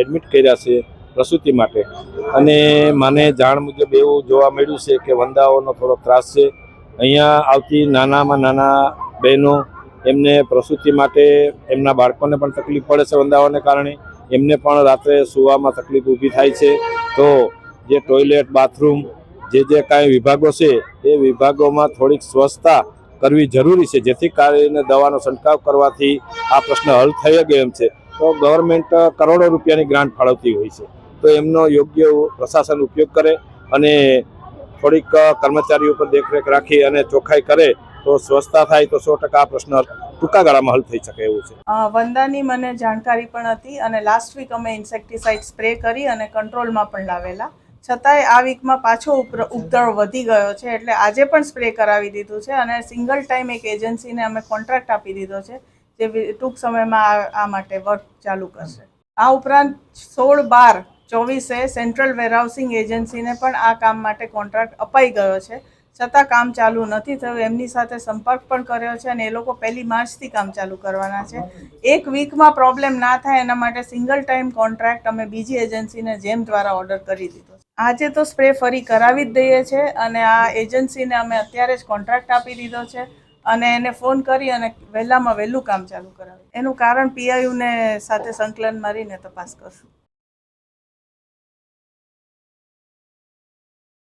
Admit કર્યા છે પ્રસૂતિ માટે. અને મને જાણ મુજબ એવું જોવા મળ્યું છે કે વંદાઓનો થોડો ત્રાસ છે. અહીંયા આવતી નાનામાં નાના બહેનો એમને પ્રસૂતિ માટે એમના બાળકોને પણ તકલીફ પડે છે વંદાઓને કારણે. એમને પણ રાત્રે સૂવામાં તકલીફ ઊભી થાય છે. તો જે ટોયલેટ, બાથરૂમ, જે જે કાંઈ વિભાગો છે, એ વિભાગોમાં થોડીક સ્વચ્છતા કરવી જરૂરી છે. જેથી કરીને દવાનો છંટકાવ કરવાથી આ પ્રશ્ન હલ થઈ ગયો એમ છે. તો ગવર્મેન્ટ કરોડો રૂપિયાની ગ્રાન્ટ ફાળવતી હોય છે. તો એમનો યોગ્ય પ્રશાસન ઉપયોગ કરે અને થોડીક કર્મચારીઓ પર દેખરેખ રાખી અને ચોખ્ખાઈ કરે તો સ્વચ્છતા થાય તો સો ટકા પ્રશ્ન ટૂંકા ગાળામાં હલ થઈ શકે એવું છે. વંદાની મને જાણકારી પણ હતી અને લાસ્ટ વીક અમે ઇન્સેક્ટિસાઇડ સ્પ્રે કરી અને કંટ્રોલમાં પણ લાવેલા. છતાંય આ વીકમાં પાછો ઉપદ્રવ વધી ગયો છે એટલે આજે પણ સ્પ્રે કરાવી દીધું છે અને સિંગલ ટાઈમ એક એજન્સીને અમે કોન્ટ્રાક્ટ આપી દીધો છે. જે ટૂંક સમયમાં આ માટે વર્ક ચાલુ કરશે. આ ઉપરાંત સોળ બાર ચોવીસે સેન્ટ્રલ વેરહાઉસિંગ એજન્સીને પણ આ કામ માટે કોન્ટ્રાક્ટ અપાઈ ગયો છે. છતાં કામ ચાલુ નથી થયું. એમની સાથે સંપર્ક પણ કર્યો છે અને એ લોકો પહેલી માર્ચથી કામ ચાલુ કરવાના છે. એક વીકમાં પ્રોબ્લેમ ના થાય એના માટે સિંગલ ટાઈમ કોન્ટ્રાક્ટ અમે બીજી એજન્સીને જેમ દ્વારા ઓર્ડર કરી દીધો આજે તો સ્પ્રે ફરી કરાવી જ દઈએ છે અને આ એજન્સીને અમે અત્યારે જ કોન્ટ્રાક્ટ આપી દીધો છે. અને એને ફોન કરી અને વહેલામાં વહેલું કામ ચાલુ કરાવ્યું. એનું કારણ પીઆઈયુને સાથે સંકલન મારીને તપાસ કરશું.